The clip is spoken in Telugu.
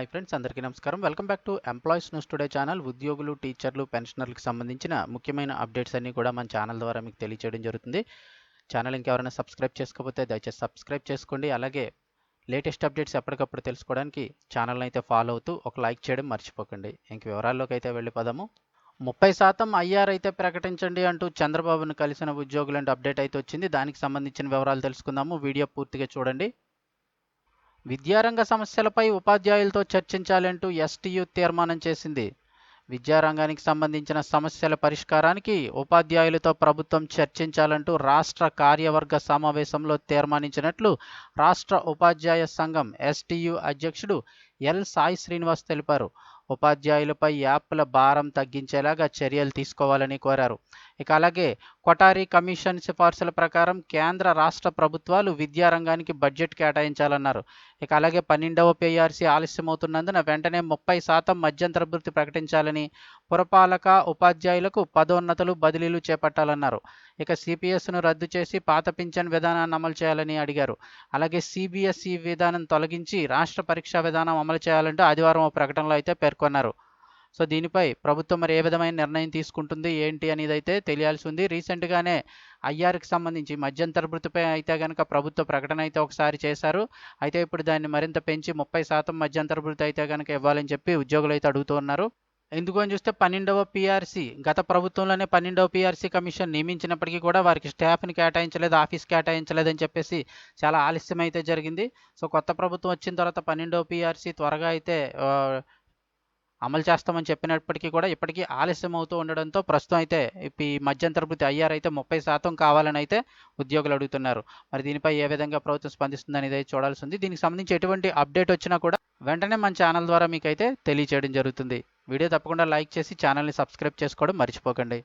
హాయ్ ఫ్రెండ్స్ అందరికీ నమస్కారం. Welcome back to employees news today channel. ఉద్యోగులు టీచర్లు పెన్షనర్లకు సంబంధించిన ముఖ్యమైన అప్డేట్స్ అన్నీ కూడా మన ఛానల్ ద్వారా మీకు తెలియచేయడం జరుగుతుంది. ఛానల్ ఇంకెవరైనా సబ్స్క్రైబ్ చేసుకోకపోతే దయచేసి సబ్స్క్రైబ్ చేసుకోండి. అలాగే లేటెస్ట్ అప్డేట్స్ ఎప్పటికప్పుడు తెలుసుకోవడానికి ఛానల్ని అయితే ఫాలో అవుతూ ఒక లైక్ చేయడం మర్చిపోకండి. ఇంక వివరాల్లోకి అయితే వెళ్ళిపోదాము. ముప్పై శాతం ఐఆర్ అయితే ప్రకటించండి అంటూ చంద్రబాబును కలిసిన ఉద్యోగులంటే అప్డేట్ అయితే వచ్చింది. దానికి సంబంధించిన వివరాలు తెలుసుకుందాము. వీడియో పూర్తిగా చూడండి. విద్యారంగ సమస్యలపై ఉపాధ్యాయులతో చర్చించాలంటూ ఎస్టీయు తీర్మానం చేసింది. విద్యారంగానికి సంబంధించిన సమస్యల పరిష్కారానికి ఉపాధ్యాయులతో ప్రభుత్వం చర్చించాలంటూ రాష్ట్ర కార్యవర్గ సమావేశంలో తీర్మానించినట్లు రాష్ట్ర ఉపాధ్యాయ సంఘం ఎస్టీయు అధ్యక్షుడు ఎల్. సాయి శ్రీనివాస్ తెలిపారు. ఉపాధ్యాయులపై యాప్ల భారం తగ్గించేలాగా చర్యలు తీసుకోవాలని కోరారు. ఇక అలాగే కొటారి కమిషన్ సిఫార్సుల ప్రకారం కేంద్ర రాష్ట్ర ప్రభుత్వాలు విద్యారంగానికి బడ్జెట్ కేటాయించాలన్నారు. ఇక అలాగే పన్నెండవ పిఆర్సీ ఆలస్యమవుతున్నందున వెంటనే ముప్పై శాతం మధ్యంతర భృతి ప్రకటించాలని పురపాలక ఉపాధ్యాయులకు పదోన్నతులు బదిలీలు చేపట్టాలన్నారు. ఇక సిపిఎస్ను రద్దు చేసి పాత పింఛన్ విధానాన్ని అమలు చేయాలని అడిగారు. అలాగే సిబిఎస్ఈ విధానం తొలగించి రాష్ట్ర పరీక్షా విధానం అమలు చేయాలంటూ ఆదివారం ఓ ప్రకటనలో అయితే పేర్కొన్నారు. సో దీనిపై ప్రభుత్వం మరి ఏ విధమైన నిర్ణయం తీసుకుంటుంది ఏంటి అనేది అయితే తెలియాల్సి ఉంది రీసెంట్గానే ఐఆర్కి సంబంధించి మధ్యంతర భృతిపై అయితే కనుక ప్రభుత్వ ప్రకటన అయితే ఒకసారి చేశారు. అయితే ఇప్పుడు దాన్ని మరింత పెంచి ముప్పై శాతం మధ్యంతర భృతి అయితే కనుక ఇవ్వాలని చెప్పి ఉద్యోగులు అయితే అడుగుతున్నారు ఎందుకు అని చూస్తే పన్నెండవ పిఆర్సీ గత ప్రభుత్వంలోనే పన్నెండవ పీఆర్సీ కమిషన్ నియమించినప్పటికీ కూడా వారికి స్టాఫ్ని కేటాయించలేదు ఆఫీస్ కేటాయించలేదని చెప్పేసి చాలా ఆలస్యం అయితే జరిగింది. సో కొత్త ప్రభుత్వం వచ్చిన తర్వాత పన్నెండవ పిఆర్సీ త్వరగా అయితే అమలు చేస్తామని చెప్పినప్పటికీ కూడా ఇప్పటికీ ఆలస్యం అవుతూ ఉండడంతో ప్రస్తుతం అయితే ఈ మధ్యంతర భృతి అయ్యారు అయితే ముప్పై శాతం కావాలని అయితే ఉద్యోగులు అడుగుతున్నారు. మరి దీనిపై ఏ విధంగా ప్రభుత్వం స్పందిస్తుంది అనేది చూడాల్సి ఉంది. దీనికి సంబంధించి ఎటువంటి అప్డేట్ వచ్చినా కూడా వెంటనే మన ఛానల్ ద్వారా మీకైతే తెలియచేయడం జరుగుతుంది. వీడియో తప్పకుండా లైక్ చేసి ఛానల్ని సబ్స్క్రైబ్ చేసుకోవడం మర్చిపోకండి.